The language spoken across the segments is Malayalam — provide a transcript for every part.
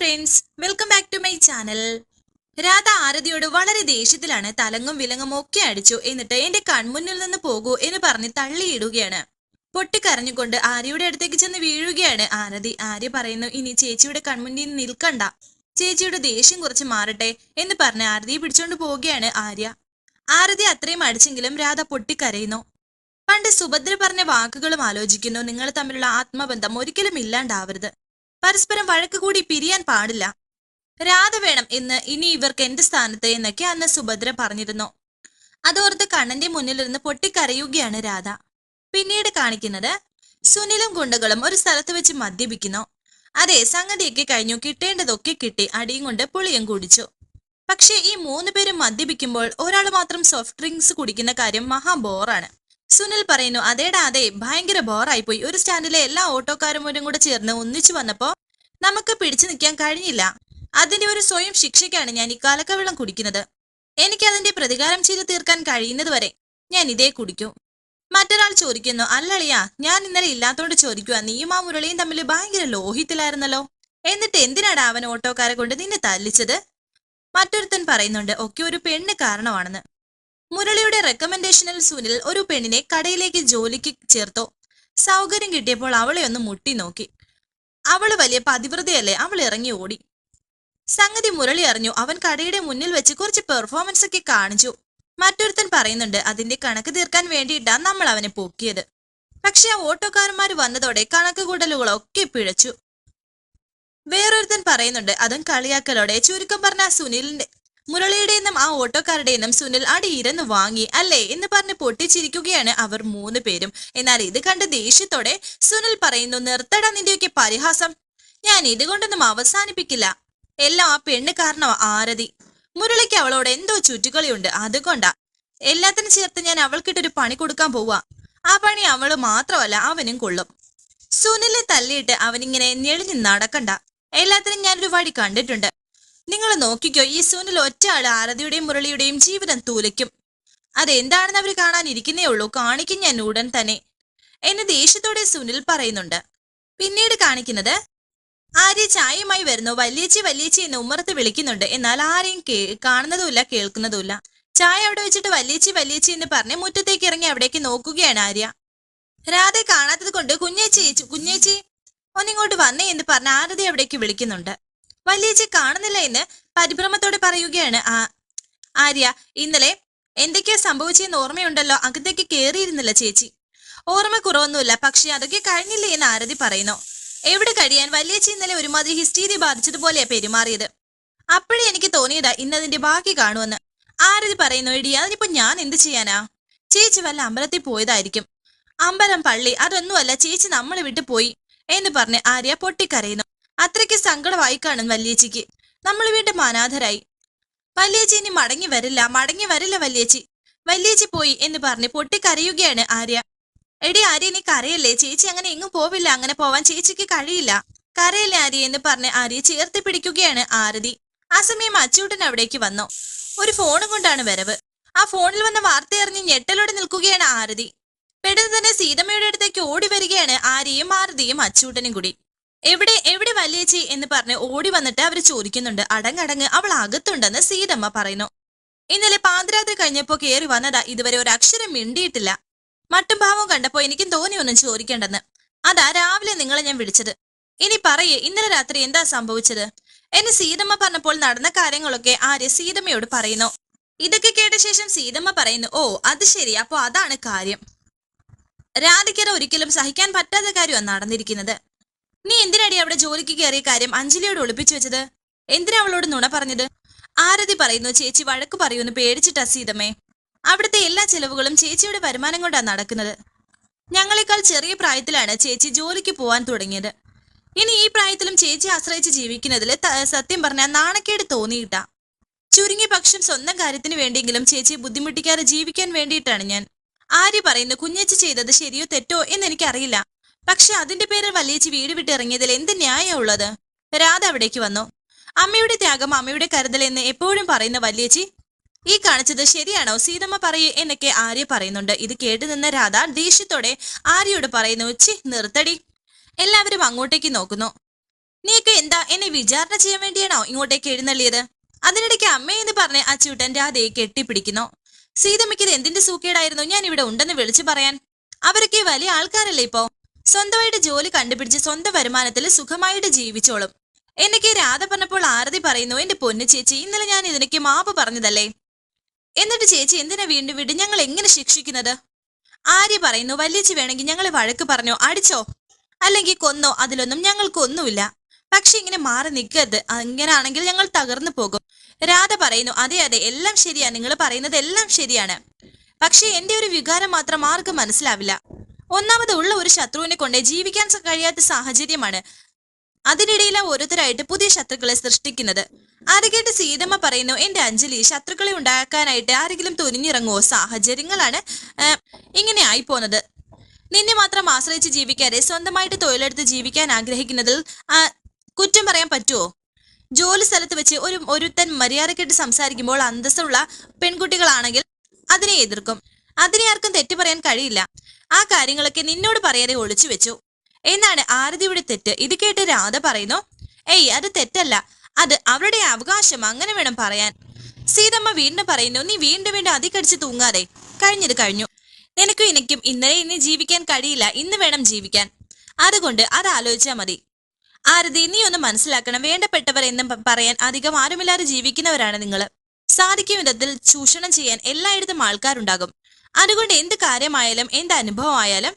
Friends welcome back to my channel Radha ആരതിയോട് വളരെ ദേഷ്യത്തിലാണ് തലങ്ങും വിലങ്ങും ഒക്കെ അടിച്ചു. എന്നിട്ട് എന്റെ കൺമുന്നിൽ നിന്ന് പോകൂ എന്ന് പറഞ്ഞ് തള്ളിയിടുകയാണ്. പൊട്ടിക്കരഞ്ഞുകൊണ്ട് ആര്യയുടെ അടുത്തേക്ക് ചെന്ന് വീഴുകയാണ് ആരതി. ആര്യ പറയുന്നു ഇനി ചേച്ചിയുടെ കൺമുന്നിൽ നിൽക്കണ്ട. ചേച്ചിയുടെ ദേഷ്യം കുറച്ച് മാറട്ടെ എന്ന് പറഞ്ഞ് ആരതിയെ പിടിച്ചോണ്ട് പോവുകയാണ് ആര്യ. ആരതി അത്രയും അടിച്ചെങ്കിലും രാധ പൊട്ടിക്കരയുന്നു. പണ്ട് സുഭദ്ര പറഞ്ഞ വാക്കുകളും ആലോചിക്കുന്നു. നിങ്ങൾ തമ്മിലുള്ള ആത്മബന്ധം ഒരിക്കലും ഇല്ലാണ്ടാവരുത്. പരസ്പരം വഴക്ക് കൂടി പിരിയാൻ പാടില്ല. രാധ വേണം എന്ന് ഇനി ഇവർക്ക് എന്റെ സ്ഥാനത്ത് എന്നൊക്കെ അന്ന് സുഭദ്ര പറഞ്ഞിരുന്നു. അതോർത്ത് കണ്ണന്റെ മുന്നിലിരുന്ന് പൊട്ടിക്കരയുകയാണ് രാധ. പിന്നീട് കാണിക്കുന്നത് സുനിലും ഗുണ്ടകളും ഒരു സ്ഥലത്ത് വെച്ച് മദ്യപിക്കുന്നു. അതെ സംഗതിയൊക്കെ കഴിഞ്ഞു. കിട്ടേണ്ടതൊക്കെ കിട്ടി. അടിയും കൊണ്ട് പുളിയും കുടിച്ചു. പക്ഷേ ഈ മൂന്ന് പേരും മദ്യപിക്കുമ്പോൾ ഒരാൾ മാത്രം സോഫ്റ്റ് ഡ്രിങ്ക്സ് കുടിക്കുന്ന കാര്യം മഹാ ബോറാണ് സുനിൽ പറയുന്നു അതേടാ അതെ ഭയങ്കര ബോറായി പോയി ഒരു സ്റ്റാൻഡിലെ എല്ലാ ഓട്ടോക്കാരും കൂടെ ചേർന്ന് ഒന്നിച്ചു വന്നപ്പോ നമുക്ക് പിടിച്ചു നിൽക്കാൻ കഴിഞ്ഞില്ല. അതിന്റെ ഒരു സ്വയം ശിക്ഷയ്ക്കാണ് ഞാൻ ഈ കലക്കവെള്ളം കുടിക്കുന്നത്. എനിക്ക് അതിന്റെ പ്രതികാരം ചെയ്തു തീർക്കാൻ കഴിയുന്നത് വരെ ഞാൻ ഇതേ കുടിക്കൂ. മറ്റൊരാൾ ചോദിക്കുന്നു അല്ലളിയ ഞാൻ ഇന്നലെ ഇല്ലാത്തോണ്ട് ചോദിക്കുക നീയും ആ മുരളിയും തമ്മിൽ ഭയങ്കര ലോഹിത്തിലായിരുന്നല്ലോ. എന്നിട്ട് എന്തിനാണ് അവൻ ഓട്ടോക്കാരെ കൊണ്ട് നിന്നെ തല്ലിച്ചത്? മറ്റൊരുത്തൻ പറയുന്നുണ്ട് ഒക്കെ ഒരു പെണ്ണ് കാരണമാണെന്ന്. മുരളിയുടെ റെക്കമെൻഡേഷനിൽ സുനിൽ ഒരു പെണ്ണിനെ കടയിലേക്ക് ജോലിക്ക് ചേർത്തു? സൗകര്യം കിട്ടിയപ്പോൾ അവളെ ഒന്ന് മുട്ടി നോക്കി. അവൾ വലിയ പതിവ്രതയല്ലേ? അവൾ ഇറങ്ങി ഓടി. സംഗതി മുരളി അറിഞ്ഞു. അവൻ കടയുടെ മുന്നിൽ വെച്ച് കുറച്ച് പെർഫോമൻസ് ഒക്കെ കാണിച്ചു. മറ്റൊരുത്തൻ പറയുന്നുണ്ട് അതിന്റെ കണക്ക് തീർക്കാൻ വേണ്ടിയിട്ടാണ് നമ്മൾ അവനെ പൊക്കിയത്. പക്ഷെ ആ ഓട്ടോക്കാരന്മാർ വന്നതോടെ കണക്ക് കൂടലുകളൊക്കെ പിഴച്ചു. വേറൊരുത്തൻ പറയുന്നുണ്ട് അതും കളിയാക്കലോടെ. ചുരുക്കം പറഞ്ഞ സുനിലിന്റെ മുരളിയുടെ നിന്നും ആ ഓട്ടോക്കാരുടെ നിന്നും സുനിൽ അടിയിരുന്ന് വാങ്ങി അല്ലേ എന്ന് പറഞ്ഞ് പൊട്ടിച്ചിരിക്കുകയാണ് അവർ മൂന്ന് പേരും. എന്നാൽ ഇത് കണ്ട് ദേഷ്യത്തോടെ സുനിൽ പറയുന്നു നിർത്തട നിന്റെയൊക്കെ പരിഹാസം. ഞാൻ ഇതുകൊണ്ടൊന്നും അവസാനിപ്പിക്കില്ല. എല്ലാം ആ പെണ്ണ് കാരണം ആരതി. മുരളിക്ക് അവളോട് എന്തോ ചുറ്റുകളിയുണ്ട് അതുകൊണ്ടാ. എല്ലാത്തിനും ചേർത്ത് ഞാൻ അവൾക്കിട്ടൊരു പണി കൊടുക്കാൻ പോവാ. ആ പണി അവൾ മാത്രമല്ല അവനും കൊള്ളും. സുനിലെ തല്ലിയിട്ട് അവനിങ്ങനെ ഞെളിഞ്ഞ് നടക്കണ്ട. എല്ലാത്തിനും ഞാനൊരു വഴി കണ്ടിട്ടുണ്ട്. നിങ്ങൾ നോക്കിക്കോ ഈ സൂനിൽ ഒറ്റ ആൾ ആരതിയുടെയും മുരളിയുടെയും ജീവിതം തൂലയ്ക്കും. അതെന്താണെന്ന് അവർ കാണാനിരിക്കുന്നേ ഉള്ളൂ. കാണിക്കും ഞാൻ ഉടൻ തന്നെ. എന്ന് ദേഷ്യത്തോടെ സുനിൽ പറയുന്നുണ്ട്. പിന്നീട് കാണിക്കുന്നത് ആര്യ ചായയുമായി വരുന്നു. വല്യേച്ചി വല്യേച്ചി എന്ന് ഉമ്മറത്ത് വിളിക്കുന്നുണ്ട്. എന്നാൽ ആരെയും കേ കാണുന്നതുമില്ല കേൾക്കുന്നതുമില്ല. ചായ അവിടെ വെച്ചിട്ട് വല്യേച്ചി വല്യേച്ചി എന്ന് പറഞ്ഞ് മുറ്റത്തേക്ക് ഇറങ്ങി അവിടേക്ക് നോക്കുകയാണ് ആര്യ. രാധെ കാണാത്തത് കൊണ്ട് കുഞ്ഞേച്ചി കുഞ്ഞേച്ചി ഒന്നിങ്ങോട്ട് വന്നേ എന്ന് പറഞ്ഞ് ആരതി അവിടേക്ക് വിളിക്കുന്നുണ്ട്. വല്യേച്ചി കാണുന്നില്ല എന്ന് പരിഭ്രമത്തോടെ പറയുകയാണ് ആ ആര്യ. ഇന്നലെ എന്തൊക്കെയാ സംഭവിച്ചെന്ന് ഓർമ്മയുണ്ടല്ലോ. അകത്തേക്ക് കേറിയിരുന്നില്ല ചേച്ചി. ഓർമ്മ കുറവൊന്നുമില്ല. പക്ഷെ അതൊക്കെ കഴിഞ്ഞില്ലേ എന്ന് ആരതി പറയുന്നു. എവിടെ കഴിയാൻ വലിയച്ചി ഇന്നലെ ഒരുമാതിരി ഹിസ്റ്റീരി ബാധിച്ചതുപോലെയാ പെരുമാറിയത്. അപ്പോഴേ എനിക്ക് തോന്നിയതാ ഇന്നതിന്റെ ബാക്കി കാണുമെന്ന്. ആരതി പറയുന്നു ഇടി അതിനിപ്പോ ഞാൻ എന്ത് ചെയ്യാനാ? ചേച്ചി വല്ല അമ്പലത്തിൽ പോയതായിരിക്കും. അമ്പലം പള്ളി അതൊന്നുമല്ല ചേച്ചി നമ്മളെ വിട്ടു പോയി എന്ന് പറഞ്ഞ് ആര്യ പൊട്ടിക്കരയുന്നു. അത്രയ്ക്ക് സങ്കടമായി കാണും വല്യേച്ചിക്ക്. നമ്മൾ വീണ്ടും അനാഥരായി. വല്യേച്ചി ഇനി മടങ്ങി വരില്ല മടങ്ങി വരില്ല വല്യേച്ചി. വല്യേച്ചി പോയി എന്ന് പറഞ്ഞ് പൊട്ടിക്കരയുകയാണ് ആര്യ. എടി ആര്യ നീ കരയല്ലേ? ചേച്ചി അങ്ങനെ എങ്ങും പോവില്ല അങ്ങനെ പോവാൻ ചേച്ചിക്ക് കഴിയില്ല. കരയല്ലേ ആര്യ എന്ന് പറഞ്ഞ് ആര്യ ചേർത്ത് പിടിക്കുകയാണ് ആരതി. ആ സമയം അച്ചൂട്ടൻ അവിടേക്ക് വന്നു. ഒരു ഫോൺ കൊണ്ടാണ് വരവ്. ആ ഫോണിൽ വന്ന വാർത്ത അറിഞ്ഞ് ഞെട്ടലോടെ നിൽക്കുകയാണ് ആരതി. പെട്ടെന്ന് തന്നെ സീതമ്മയുടെ അടുത്തേക്ക് ഓടി വരികയാണ് ആര്യയും ആരതിയും അച്ചൂട്ടനും കൂടി. എവിടെ എവിടെ വല്യേച്ചി എന്ന് പറഞ്ഞ് ഓടി വന്നിട്ട് അവർ ചോദിക്കുന്നുണ്ട്. അടങ്ങടങ്ങ് അവൾ അകത്തുണ്ടെന്ന് സീതമ്മ പറയുന്നു. ഇന്നലെ പാതിരാത്രി കഴിഞ്ഞപ്പോ കയറി വന്നതാ ഇതുവരെ ഒരു അക്ഷരം മിണ്ടിയിട്ടില്ല. മട്ടും ഭാവവും കണ്ടപ്പോ എനിക്കും തോന്നി ഒന്നും ചോദിക്കേണ്ടെന്ന്. അതാ രാവിലെ നിങ്ങളെ ഞാൻ വിളിച്ചത്. ഇനി പറയേ ഇന്നലെ രാത്രി എന്താ സംഭവിച്ചത്? എന്നെ സീതമ്മ പറഞ്ഞപ്പോൾ നടന്ന കാര്യങ്ങളൊക്കെ ആര്യ സീതമ്മയോട് പറയുന്നു. ഇതൊക്കെ കേട്ട ശേഷം സീതമ്മ പറയുന്നു ഓ അത് ശരി അപ്പോ അതാണ് കാര്യം. രാധിക്കത് ഒരിക്കലും സഹിക്കാൻ പറ്റാത്ത കാര്യമാണ് നടന്നിരിക്കുന്നത്. നീ എന്തിനടി അവിടെ ജോലിക്ക് കയറിയ കാര്യം അഞ്ജലിയോട് ഒളിപ്പിച്ചു വെച്ചത്? എന്തിനാ അവളോട് നുണ പറഞ്ഞത്? ആരതി പറയുന്നു ചേച്ചി വഴക്ക് പറയുമെന്ന് പേടിച്ചിട്ടാ സീതമ്മേ. അവിടുത്തെ എല്ലാ ചെലവുകളും ചേച്ചിയുടെ വരുമാനം കൊണ്ടാണ് നടക്കുന്നത്. ഞങ്ങളെക്കാൾ ചെറിയ പ്രായത്തിലാണ് ചേച്ചി ജോലിക്ക് പോവാൻ തുടങ്ങിയത്. ഇനി ഈ പ്രായത്തിലും ചേച്ചി ആശ്രയിച്ച് ജീവിക്കുന്നതിൽ സത്യം പറഞ്ഞാൽ നാണക്കേട് തോന്നിയിട്ടാ. ചുരുങ്ങിയ പക്ഷം സ്വന്തം കാര്യത്തിന് വേണ്ടിയെങ്കിലും ചേച്ചിയെ ബുദ്ധിമുട്ടിക്കാതെ ജീവിക്കാൻ വേണ്ടിയിട്ടാണ് ഞാൻ. ആര്യ പറയുന്നു കുഞ്ഞേച്ചി ചെയ്തത് ശരിയോ തെറ്റോ എന്ന് എനിക്കറിയില്ല. പക്ഷെ അതിന്റെ പേരിൽ വല്യേച്ചി വീട് വിട്ട് ഇറങ്ങിയതിൽ എന്ത് ന്യായം ഉള്ളത്? രാധ അവിടേക്ക് വന്നു. അമ്മയുടെ ത്യാഗം അമ്മയുടെ കരുതൽ എന്ന് എപ്പോഴും പറയുന്ന വല്യേച്ചി ഈ കാണിച്ചത് ശരിയാണോ? സീതമ്മ പറയൂ എന്നൊക്കെ ആര്യ പറയുന്നുണ്ട്. ഇത് കേട്ടു നിന്ന രാധ ദേഷ്യത്തോടെ ആര്യയോട് പറയുന്നു ചി നിർത്തടി. എല്ലാവരും അങ്ങോട്ടേക്ക് നോക്കുന്നു. നീയൊക്കെ എന്താ എന്നെ വിചാരണ ചെയ്യാൻ വേണ്ടിയാണോ ഇങ്ങോട്ടേക്ക് എഴുന്നള്ളിയത്? അതിനിടയ്ക്ക് അമ്മയെന്ന് പറഞ്ഞ് അച്ചൂട്ടൻ രാധയെ കെട്ടിപ്പിടിക്കുന്നു. സീതമ്മയ്ക്ക് ഇത് എന്തിന്റെ സൂക്കേടായിരുന്നു? ഞാൻ ഇവിടെ ഉണ്ടെന്ന് വിളിച്ചു പറയാൻ. അവരൊക്കെ വലിയ ആൾക്കാരല്ലേ ഇപ്പോ? സ്വന്തമായിട്ട് ജോലി കണ്ടുപിടിച്ച് സ്വന്തം വരുമാനത്തിൽ സുഖമായിട്ട് ജീവിച്ചോളും. എന്നൊക്കെ രാധ പറഞ്ഞപ്പോൾ ആരതി പറയുന്നു എന്റെ പൊന്നു ചേച്ചി ഇന്നലെ ഞാൻ ഇതിനൊക്കെ മാപ്പ് പറഞ്ഞതല്ലേ? എന്നിട്ട് ചേച്ചി എന്തിനാ വീണ്ടും വീണ്ടും ഞങ്ങൾ എങ്ങനെ ശിക്ഷിക്കുന്നത്? ആര്യ പറയുന്നു വല്യച്ചി വേണമെങ്കിൽ ഞങ്ങൾ വഴക്ക് പറഞ്ഞോ? അടിച്ചോ? അല്ലെങ്കിൽ കൊന്നോ? അതിലൊന്നും ഞങ്ങൾക്കൊന്നുമില്ല പക്ഷെ ഇങ്ങനെ മാറി നിൽക്കരുത്. അങ്ങനാണെങ്കിൽ ഞങ്ങൾ തകർന്നു പോകും. രാധ പറയുന്നു അതെ അതെ എല്ലാം ശരിയാണ് നിങ്ങൾ പറയുന്നത് എല്ലാം ശരിയാണ്. പക്ഷെ എന്റെ ഒരു വികാരം മാത്രം ആർക്കും മനസ്സിലാവില്ല. ഒന്നാമത് ഉള്ള ഒരു ശത്രുവിനെ കൊണ്ട് ജീവിക്കാൻ കഴിയാത്ത സാഹചര്യമാണ്. അതിനിടയിലെ ഓരോരുത്തരായിട്ട് പുതിയ ശത്രുക്കളെ സൃഷ്ടിക്കുന്നത്. അത് കേട്ട് സീതമ്മ പറയുന്നു എന്റെ അഞ്ജലി ശത്രുക്കളെ ഉണ്ടാക്കാനായിട്ട് ആരെങ്കിലും തുനിഞ്ഞിറങ്ങുമോ സാഹചര്യങ്ങളാണ് ഇങ്ങനെ ആയി പോന്നത് നിന്നെ മാത്രം ആശ്രയിച്ച് ജീവിക്കാതെ സ്വന്തമായിട്ട് തൊഴിലെടുത്ത് ജീവിക്കാൻ ആഗ്രഹിക്കുന്നതിൽ കുറ്റം പറയാൻ പറ്റുമോ ജോലി സ്ഥലത്ത് വെച്ച് ഒരു ഒരുത്തൻ മര്യാദക്കെട്ട് സംസാരിക്കുമ്പോൾ അന്തസ്സുള്ള പെൺകുട്ടികളാണെങ്കിൽ അതിനെ എതിർക്കും. അതിനെ ആർക്കും തെറ്റു പറയാൻ കഴിയില്ല. ആ കാര്യങ്ങളൊക്കെ നിന്നോട് പറയാതെ ഒളിച്ചു വെച്ചു. എന്നാണ് ആരതിയുടെ തെറ്റ്. ഇത് കേട്ട് രാധ പറയുന്നു ഏയ് അത് തെറ്റല്ല. അത് അവരുടെ അവകാശം. അങ്ങനെ വേണം പറയാൻ. സീതമ്മ വീണ്ടും പറയുന്നു നീ വീണ്ടും വീണ്ടും അതിക്കടിച്ച് തൂങ്ങാതെ. കഴിഞ്ഞത് കഴിഞ്ഞു. നിനക്കും എനിക്കും ഇന്നലെ ഇനി ജീവിക്കാൻ കഴിയില്ല. ഇന്ന് വേണം ജീവിക്കാൻ. അതുകൊണ്ട് അത് ആലോചിച്ചാൽ മതി. ആരതി നീ ഒന്ന് മനസ്സിലാക്കണം. വേണ്ടപ്പെട്ടവർ എന്നും പറയാൻ അധികം ആരുമില്ലാതെ ജീവിക്കുന്നവരാണ് നിങ്ങൾ സാധിക്കും വിധത്തിൽ ചൂഷണം ചെയ്യാൻ എല്ലായിടത്തും ആൾക്കാരുണ്ടാകും. അതുകൊണ്ട് എന്ത് കാര്യമായാലും എന്ത് അനുഭവമായാലും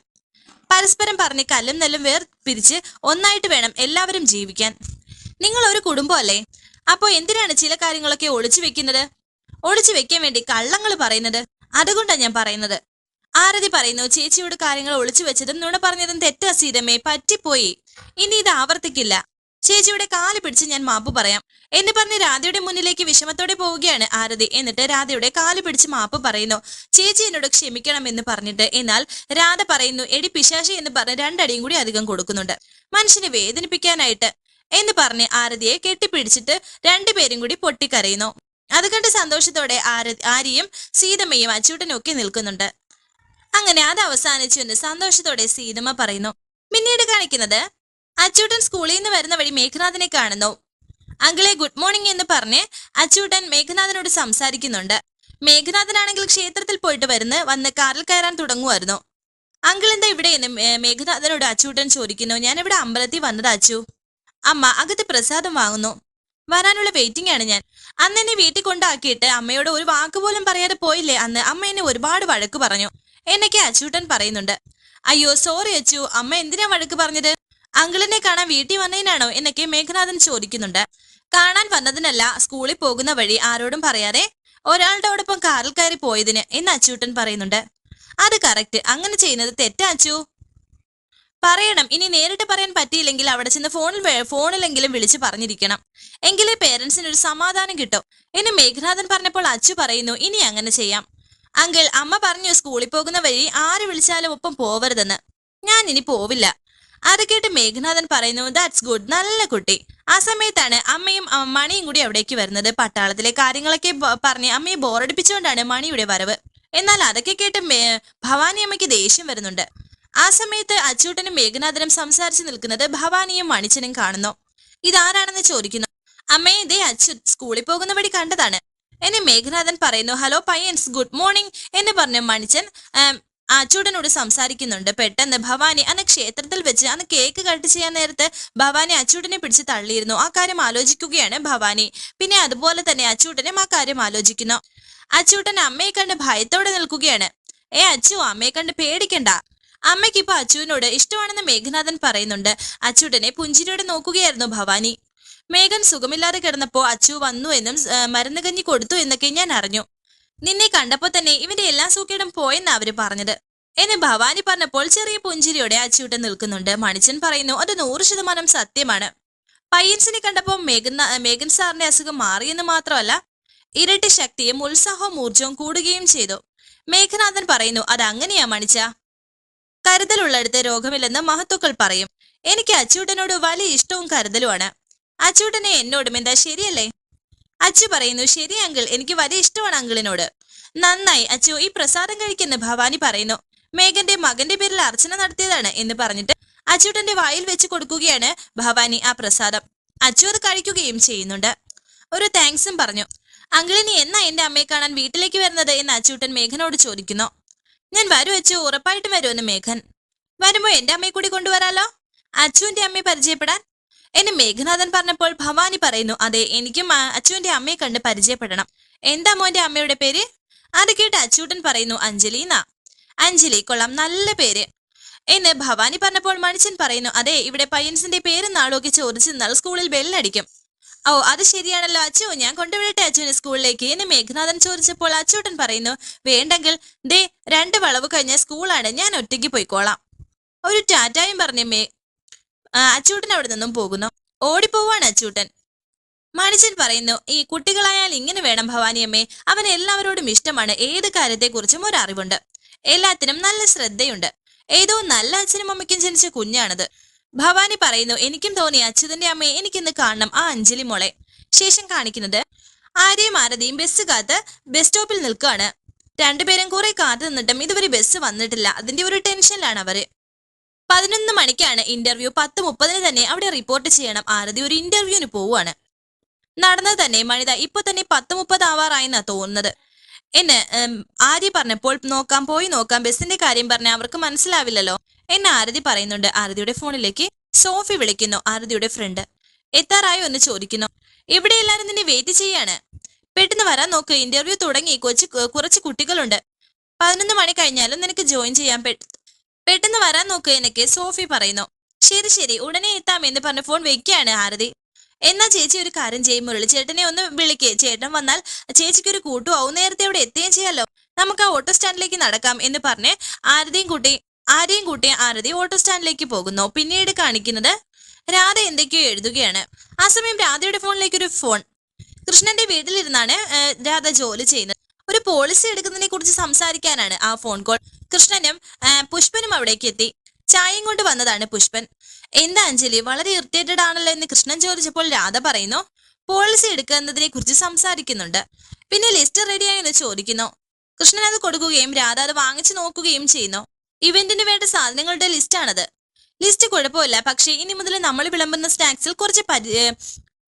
പരസ്പരം പറഞ്ഞ് കല്ലും നെല്ലും വേർ പിരിച്ച് ഒന്നായിട്ട് വേണം എല്ലാവരും ജീവിക്കാൻ. നിങ്ങൾ ഒരു കുടുംബമല്ലേ അപ്പോ എന്തിനാണ് ചില കാര്യങ്ങളൊക്കെ ഒളിച്ചു വെക്കുന്നത്? ഒളിച്ചു വെക്കാൻ വേണ്ടി കള്ളങ്ങൾ പറയുന്നത്? അതുകൊണ്ടാണ് ഞാൻ പറയുന്നത്. ആരതി പറയുന്നു ചേച്ചിയോട് കാര്യങ്ങൾ ഒളിച്ചു വെച്ചതും നുണ പറഞ്ഞതും തെറ്റാ സീതമ്മേ പറ്റിപ്പോയി. ഇനി ഇത് ആവർത്തിക്കില്ല. ചേച്ചിയുടെ കാൽ പിടിച്ച് ഞാൻ മാപ്പ് പറയാം. എന്ന് പറഞ്ഞ് രാധയുടെ മുന്നിലേക്ക് വിഷമത്തോടെ പോവുകയാണ് ആരതി. എന്നിട്ട് രാധയുടെ കാൽ പിടിച്ച് മാപ്പ് പറയുന്നു ചേച്ചി എന്നോട് ക്ഷമിക്കണം എന്ന് പറഞ്ഞിട്ട്. എന്നാൽ രാധ പറയുന്നു എടി പിശാശി എന്ന് പറഞ്ഞ് രണ്ടടിയും കൂടി അധികം കൊടുക്കുന്നുണ്ട്. മനുഷ്യനെ വേദനിപ്പിക്കാനായിട്ട്. എന്ന് പറഞ്ഞ് ആരതിയെ കെട്ടിപ്പിടിച്ചിട്ട് രണ്ടുപേരും കൂടി പൊട്ടിക്കരയുന്നു. അത് കണ്ട് സന്തോഷത്തോടെ ആര ആര്യയും സീതമ്മയും അച്ചൂട്ടനും ഒക്കെ നിൽക്കുന്നുണ്ട്. അങ്ങനെ അത് അവസാനിച്ചു എന്ന് സന്തോഷത്തോടെ സീതമ്മ പറയുന്നു പിന്നീട് കാണിക്കുന്നത് അച്ചൂട്ടൻ സ്കൂളിൽ നിന്ന് വരുന്ന വഴി മേഘനാഥിനെ കാണുന്നു. അങ്കിളെ ഗുഡ് മോർണിംഗ് എന്ന് പറഞ്ഞ് അച്ചൂട്ടൻ മേഘനാഥനോട് സംസാരിക്കുന്നുണ്ട്. മേഘനാഥനാണെങ്കിൽ ക്ഷേത്രത്തിൽ പോയിട്ട് വരുന്ന് വന്ന് കാറിൽ കയറാൻ തുടങ്ങുമായിരുന്നു. അങ്കിൾ എന്താ ഇവിടെ എന്ന് മേഘനാഥനോട് അച്ചൂട്ടൻ ചോദിക്കുന്നു. ഞാൻ ഇവിടെ അമ്പലത്തിൽ വന്നത് അച്ചു. അമ്മ അകത്ത് പ്രസാദം വാങ്ങുന്നു. വരാനുള്ള വെയിറ്റിംഗ് ആണ് ഞാൻ. അന്ന് എന്നെ വീട്ടിൽ കൊണ്ടാക്കിയിട്ട് അമ്മയോട് ഒരു വാക്ക് പോലും പറയാതെ പോയില്ലേ അന്ന്? അമ്മ എന്നെ ഒരുപാട് വഴക്ക് പറഞ്ഞു. എന്നൊക്കെ അച്ചൂട്ടൻ പറയുന്നുണ്ട്. അയ്യോ സോറി അച്ചു. അമ്മ എന്തിനാ വഴക്ക് പറഞ്ഞത്? അങ്കിളിനെ കാണാൻ വീട്ടിൽ വന്നതിനാണോ എന്നൊക്കെ മേഘനാഥൻ ചോദിക്കുന്നുണ്ട്. കാണാൻ വന്നതിനല്ല സ്കൂളിൽ പോകുന്ന വഴി ആരോടും പറയാതെ ഒരാളുടെയോടൊപ്പം കാറിൽ കയറി പോയതിന് എന്ന് അച്ചൂട്ടൻ പറയുന്നുണ്ട്. അത് കറക്റ്റ് അങ്ങനെ ചെയ്യുന്നത് തെറ്റാ അച്ചു. പറയണം. ഇനി നേരിട്ട് പറയാൻ പറ്റിയില്ലെങ്കിൽ അവിടെ ചെന്ന് ഫോണിൽ ഫോണിലെങ്കിലും വിളിച്ച് പറഞ്ഞിരിക്കണം. എങ്കിലേ പേരൻസിന് ഒരു സമാധാനം കിട്ടും. എന്ന് മേഘനാഥൻ പറഞ്ഞപ്പോൾ അച്ചു പറയുന്നു ഇനി അങ്ങനെ ചെയ്യാം. അങ്കിൾ അമ്മ പറഞ്ഞു സ്കൂളിൽ പോകുന്ന വഴി ആര് വിളിച്ചാലും ഒപ്പം പോവരുതെന്ന്. ഞാൻ ഇനി പോവില്ല. അത് കേട്ട് മേഘനാഥൻ പറയുന്നു ദാറ്റ്സ് ഗുഡ് നല്ല കുട്ടി. ആ സമയത്താണ് അമ്മയും മണിയും കൂടി അവിടേക്ക് വരുന്നത്. പട്ടാളത്തിലെ കാര്യങ്ങളൊക്കെ പറഞ്ഞ് അമ്മയെ ബോറടിപ്പിച്ചുകൊണ്ടാണ് മണിയുടെ വരവ്. എന്നാൽ അതൊക്കെ കേട്ട് ഭവാനി അമ്മയ്ക്ക് ദേഷ്യം വരുന്നുണ്ട്. ആ സമയത്ത് അച്ചൂട്ടനും മേഘനാഥനും സംസാരിച്ചു നിൽക്കുന്നത് ഭവാനിയും മണിച്ചനും കാണുന്നു. ഇതാരാണെന്ന് ചോദിക്കുന്നു? അമ്മയെ ഇതേ അച്ചു സ്കൂളിൽ പോകുന്ന വഴി കണ്ടതാണ്. എന്നെ മേഘനാഥൻ പറയുന്നു ഹലോ പയ്യൻസ് ഗുഡ് മോർണിംഗ് എന്ന് പറഞ്ഞു മണിച്ചൻ ആം, അച്ചൂട്ടനോട് സംസാരിക്കുന്നുണ്ട്. പെട്ടെന്ന് ഭവാനി അന്ന് ക്ഷേത്രത്തിൽ വെച്ച് അന്ന് കേക്ക് കട്ട് ചെയ്യാൻ നേരത്ത് ഭവാനി അച്ചൂടനെ പിടിച്ച് തള്ളിയിരുന്നു. ആ കാര്യം ആലോചിക്കുകയാണ് ഭവാനി. പിന്നെ അതുപോലെ തന്നെ അച്ചൂട്ടനും ആ കാര്യം ആലോചിക്കുന്നു. അച്ചൂട്ടൻ അമ്മയെ കണ്ട് ഭയത്തോടെ നിൽക്കുകയാണ്. ഏ അച്ചു അമ്മയെ കണ്ട് പേടിക്കണ്ട. അമ്മയ്ക്ക് ഇപ്പൊ അച്ചുവിനോട് ഇഷ്ടമാണെന്ന് മേഘനാഥൻ പറയുന്നുണ്ട്. അച്ചൂട്ടനെ പുഞ്ചിരിയോടെ നോക്കുകയായിരുന്നു ഭവാനി. മേഘൻ സുഖമില്ലാതെ കിടന്നപ്പോ അച്ചു വന്നു എന്നും മരുന്ന് കഞ്ഞി കൊടുത്തു എന്നൊക്കെ ഞാൻ അറിഞ്ഞു. നിന്നെ കണ്ടപ്പോ തന്നെ ഇവന്റെ എല്ലാ സൂക്കേടും പോയെന്നാ അവർ പറഞ്ഞത്. എന്നെ ഭവാനി പറഞ്ഞപ്പോൾ ചെറിയ പുഞ്ചിരിയോടെ അച്ചൂട്ടൻ നിൽക്കുന്നുണ്ട്. മണിച്ചൻ പറയുന്നു അത് നൂറ് ശതമാനം സത്യമാണ്. പയ്യൻസിനെ കണ്ടപ്പോൾ മേഘൻ മേഘൻ സാറിന്റെ അസുഖം മാറിയെന്ന് മാത്രമല്ല ഇരട്ടി ശക്തിയും ഉത്സാഹവും ഊർജവും കൂടുകയും ചെയ്തു. മേഘനാഥൻ പറയുന്നു അത് അങ്ങനെയാ മണിച്ച. കരുതലുള്ളിടത്ത് രോഗമില്ലെന്ന് മഹത്തുക്കൾ പറയും. എനിക്ക് അച്ചൂട്ടനോട് വലിയ ഇഷ്ടവും കരുതലുമാണ്. അച്ചൂട്ടനെ എന്നോടും എന്താ ശരിയല്ലേ? അച്ചു പറയുന്നു ശരി അങ്കിൾ. എനിക്ക് വലിയ ഇഷ്ടമാണ് അങ്കിളിനോട്. നന്നായി. അച്ചു ഈ പ്രസാദം കഴിക്കുന്ന ഭവാനി പറയുന്നു മേഘന്റെ മകന്റെ പേരിൽ അർച്ചന നടത്തിയതാണ് എന്ന് പറഞ്ഞിട്ട് അച്ചൂട്ടന്റെ വായിൽ വെച്ച് കൊടുക്കുകയാണ് ഭവാനി ആ പ്രസാദം. അച്ചു അത് കഴിക്കുകയും ചെയ്യുന്നുണ്ട്. ഒരു താങ്ക്സും പറഞ്ഞു. അങ്കിളിനി എന്നാ എന്റെ അമ്മയെ കാണാൻ വീട്ടിലേക്ക് വരുന്നത്? എന്ന് അച്ചുട്ടൻ മേഘനോട് ചോദിക്കുന്നു. ഞാൻ വരും അച്ചു. ഉറപ്പായിട്ടും വരുമെന്ന് മേഘൻ. വരുമ്പോ എന്റെ അമ്മയെ കൂടി കൊണ്ടുവരാലോ? അച്ചുവിന്റെ അമ്മയെ പരിചയപ്പെടാൻ എന്നെ മേഘനാഥൻ പറഞ്ഞപ്പോൾ ഭവാനി പറയുന്നു അതെ എനിക്കും അച്ചുവിന്റെ അമ്മയെ കണ്ട് പരിചയപ്പെടണം. എന്താ മോന്റെ അമ്മയുടെ പേര്? അത് കേട്ട് അച്ചൂട്ടൻ പറയുന്നു അഞ്ജലി എന്നാ. അഞ്ജലി കൊള്ളാം നല്ല പേര്. എന്ന് ഭവാനി പറഞ്ഞപ്പോൾ മണിച്ചൻ പറയുന്നു അതെ ഇവിടെ പയ്യൻസിന്റെ പേരും നാളൊക്കെ ചോദിച്ചു നിന്നാൽ സ്കൂളിൽ ബെല്ലടിക്കും. ഓ അത് ശരിയാണല്ലോ അച്ചു ഞാൻ കൊണ്ടുവിടട്ടെ അച്ചുവിനെ സ്കൂളിലേക്ക്. എന്ന് മേഘനാഥൻ ചോദിച്ചപ്പോൾ അച്ചൂട്ടൻ പറയുന്നു വേണ്ടെങ്കിൽ ദേ രണ്ട് വളവ് കഴിഞ്ഞ സ്കൂളാണ് ഞാൻ ഒറ്റയ്ക്ക് പോയിക്കോളാം. ഒരു ടാറ്റായും പറഞ്ഞ മേ അച്ചൂട്ടൻ അവിടെ നിന്നും പോകുന്നു. ഓടിപ്പോവാണ് അച്ചൂട്ടൻ. മനുഷ്യൻ പറയുന്നു ഈ കുട്ടികളായാൽ ഇങ്ങനെ വേണം ഭവാനിയമ്മേ അവൻ എല്ലാവരോടും ഇഷ്ടമാണ്. ഏത് കാര്യത്തെക്കുറിച്ചും ഒരു അറിവുണ്ട് എല്ലാത്തിനും നല്ല ശ്രദ്ധയുണ്ട്. ഏതോ നല്ല അച്ഛനും അമ്മയ്ക്കും ജനിച്ച കുഞ്ഞാണത്. ഭവാനി പറയുന്നു എനിക്കും തോന്നി അച്യുതന്റെ അമ്മയെ എനിക്കിന്ന് കാണണം. ആ അഞ്ജലി മോളെ. ശേഷം കാണിക്കുന്നത് ആരെയും ആരതിയും ബസ് കാത്ത് ബസ് സ്റ്റോപ്പിൽ നിൽക്കുകയാണ്. രണ്ടുപേരും കുറെ കാത്തു നിന്നിട്ടും ഇതുവരെ ബസ് വന്നിട്ടില്ല. അതിന്റെ ഒരു ടെൻഷനിലാണ് അവർ. പതിനൊന്ന് മണിക്കാണ് ഇന്റർവ്യൂ പത്ത് മുപ്പതിന് തന്നെ അവിടെ റിപ്പോർട്ട് ചെയ്യണം. ആരതി ഒരു ഇന്റർവ്യൂവിന് പോവുകയാണ് നടന്നത് തന്നെ മണിത. ഇപ്പൊ തന്നെ പത്ത് മുപ്പത് ആവാറായെന്നാ തോന്നുന്നത്. എന്നെ ആര്യ പറഞ്ഞപ്പോൾ നോക്കാം പോയി നോക്കാം. ബസ്സിന്റെ കാര്യം പറഞ്ഞ അവർക്ക് മനസ്സിലാവില്ലല്ലോ. എന്നെ ആരതി പറയുന്നുണ്ട്. ആരതിയുടെ ഫോണിലേക്ക് സോഫി വിളിക്കുന്നു. ആരതിയുടെ ഫ്രണ്ട് എത്താറായോ എന്ന് ചോദിക്കുന്നു. ഇവിടെ എല്ലാരും നിന്നെ വെയിറ്റ് ചെയ്യാണ്? പെട്ടെന്ന് വരാൻ നോക്ക്. ഇന്റർവ്യൂ തുടങ്ങി. കൊച്ചു കുറച്ച് കുട്ടികളുണ്ട്. പതിനൊന്ന് മണി കഴിഞ്ഞാലും നിനക്ക് ജോയിൻ ചെയ്യാൻ പെട്ടെന്ന് വരാൻ നോക്ക് എനിക്ക് സോഫി പറയുന്നു. ശരി ശരി. ഉടനെ എത്താം എന്ന് പറഞ്ഞ് ഫോൺ വെക്കുകയാണ് ആരതി എന്നാ ചേച്ചി ഒരു കാര്യം ചെയ്യും മുരളി. ചേട്ടനെ ഒന്ന് വിളിക്കേ. ചേട്ടൻ വന്നാൽ ചേച്ചിക്ക് ഒരു കൂട്ടുമാവും നേരത്തെ അവിടെ എത്തുകയും ചെയ്യാലോ. നമുക്ക് ആ ഓട്ടോ സ്റ്റാൻഡിലേക്ക് നടക്കാം എന്ന് പറഞ്ഞ് ആരതിയും കൂട്ടി ആരെയും കൂട്ടി ആരതി ഓട്ടോ സ്റ്റാൻഡിലേക്ക് പോകുന്നു. പിന്നീട് കാണിക്കുന്നത് രാധ എന്തൊക്കെയോ എഴുതുകയാണ്. ആ സമയം രാധയുടെ ഫോണിലേക്ക് ഒരു ഫോൺ കൃഷ്ണന്റെ വീട്ടിലിരുന്നാണ് രാധ ജോലി ചെയ്യുന്നത്. ഒരു പോളിസി എടുക്കുന്നതിനെ കുറിച്ച് സംസാരിക്കാനാണ് ആ ഫോൺ കോൾ കൃഷ്ണനും പുഷ്പനും അവിടേക്ക് എത്തി. ചായയും കൊണ്ട് വന്നതാണ് പുഷ്പൻ. എന്താ അഞ്ജലി വളരെ ഇറിറ്റേറ്റഡ് ആണല്ലോ എന്ന് കൃഷ്ണൻ ചോദിച്ചപ്പോൾ രാധ പറയുന്നു പോളിസി എടുക്കുന്നതിനെ കുറിച്ച് സംസാരിക്കുന്നുണ്ട്. പിന്നെ ലിസ്റ്റ് റെഡിയായി എന്ന് ചോദിക്കുന്നു. കൃഷ്ണൻ അത് കൊടുക്കുകയും രാധ അത് വാങ്ങിച്ചു നോക്കുകയും ചെയ്യുന്നു. ഇവന്റിന് വേണ്ട സാധനങ്ങളുടെ ലിസ്റ്റാണത് ലിസ്റ്റ് കുഴപ്പമില്ല പക്ഷേ ഇനി മുതൽ നമ്മൾ വിളമ്പുന്ന സ്നാക്സിൽ കുറച്ച്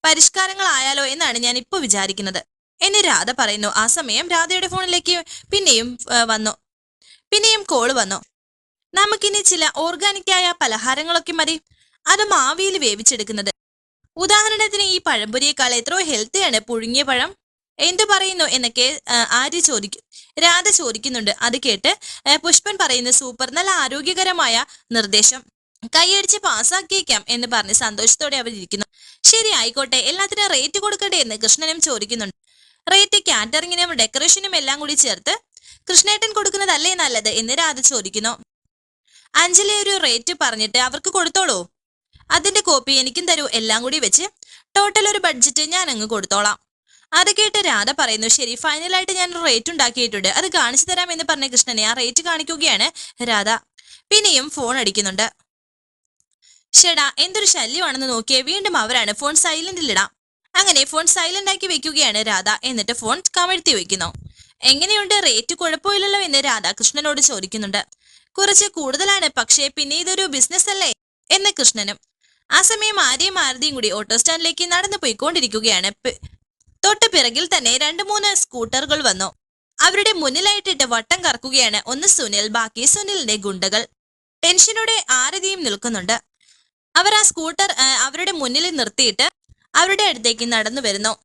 പരിഷ്കാരങ്ങളായാലോ എന്നാണ് ഞാൻ ഇപ്പോൾ വിചാരിക്കുന്നത്. എന്നെ രാധ പറയുന്നു. ആ സമയം രാധയുടെ ഫോണിലേക്ക് പിന്നെയും വന്നു. പിന്നെയും കോൾ വന്നു. നമുക്കിനി ചില ഓർഗാനിക്കായ പലഹാരങ്ങളൊക്കെ മതി. അത് മാവിയിൽ വേവിച്ചെടുക്കുന്നത്. ഉദാഹരണത്തിന് ഈ പഴംപൊരിയേക്കാൾ എത്രയോ ഹെൽത്തിയാണ് പുഴുങ്ങിയ പഴം. എന്തു പറയുന്നു എന്നൊക്കെ ആര്യ ചോദിക്കും. രാധ ചോദിക്കുന്നുണ്ട്. അത് കേട്ട് പുഷ്പൻ പറയുന്ന സൂപ്പർ നല്ല ആരോഗ്യകരമായ നിർദ്ദേശം. കൈയടിച്ച് പാസ്സാക്കിയേക്കാം എന്ന് പറഞ്ഞ് സന്തോഷത്തോടെ അവർ ഇരിക്കുന്നു. ശരി ആയിക്കോട്ടെ. എല്ലാത്തിനും റേറ്റ് കൊടുക്കട്ടെ എന്ന് കൃഷ്ണനും ചോദിക്കുന്നുണ്ട്. റേറ്റ് കാറ്ററിങ്ങിനും ഡെക്കറേഷനും എല്ലാം കൂടി ചേർത്ത് കൃഷ്ണേട്ടൻ കൊടുക്കുന്നതല്ലേ നല്ലത് എന്ന് രാധ ചോദിക്കുന്നു. അഞ്ജലി ഒരു റേറ്റ് പറഞ്ഞിട്ട് അവർക്ക് കൊടുത്തോളൂ. അതിന്റെ കോപ്പി എനിക്കും തരൂ എല്ലാം കൂടി വെച്ച് ടോട്ടൽ ഒരു ബഡ്ജറ്റ് ഞാൻ അങ്ങ് കൊടുത്തോളാം. അത് കേട്ട് രാധ പറയുന്നു ശരി ഫൈനലായിട്ട് ഞാൻ റേറ്റ് ഉണ്ടാക്കിയിട്ടുണ്ട്. അത് കാണിച്ചു തരാം എന്ന് പറഞ്ഞ കൃഷ്ണനെ ആ റേറ്റ് കാണിക്കുകയാണ് രാധ. പിന്നെയും ഫോൺ അടിക്കുന്നുണ്ട്. ഷെടാ എന്തൊരു ശല്യമാണെന്ന് നോക്കിയേ വീണ്ടും അവരാണ് ഫോൺ സൈലന്റിലിടാം അങ്ങനെ ഫോൺ സൈലന്റ് ആക്കി വെക്കുകയാണ് രാധ. എന്നിട്ട് ഫോൺ കമഴ്ത്തി വെക്കുന്നു. എങ്ങനെയുണ്ട്? റേറ്റ് കുഴപ്പമില്ലല്ലോ എന്ന് രാധാകൃഷ്ണനോട് ചോദിക്കുന്നുണ്ട്. കുറച്ച് കൂടുതലാണ് പക്ഷേ പിന്നെ ഇതൊരു ബിസിനസ് അല്ലേ? എന്ന് കൃഷ്ണനും. ആ സമയം ആര്യയും ആരതിയും കൂടി ഓട്ടോ സ്റ്റാൻഡിലേക്ക് നടന്നു പോയിക്കൊണ്ടിരിക്കുകയാണ്. തൊട്ട് പിറകിൽ തന്നെ രണ്ട് മൂന്ന് സ്കൂട്ടറുകൾ വന്നു. അവരുടെ മുന്നിലായിട്ടിട്ട് വട്ടം കറക്കുകയാണ്. ഒന്ന് സുനിൽ ബാക്കി സുനിലിന്റെ ഗുണ്ടകൾ. ടെൻഷനോടെ ആരതിയും നിൽക്കുന്നുണ്ട്. അവർ ആ സ്കൂട്ടർ അവരുടെ മുന്നിൽ നിർത്തിയിട്ട് അവരുടെ അടുത്തേക്ക് നടന്നു വരുന്നു.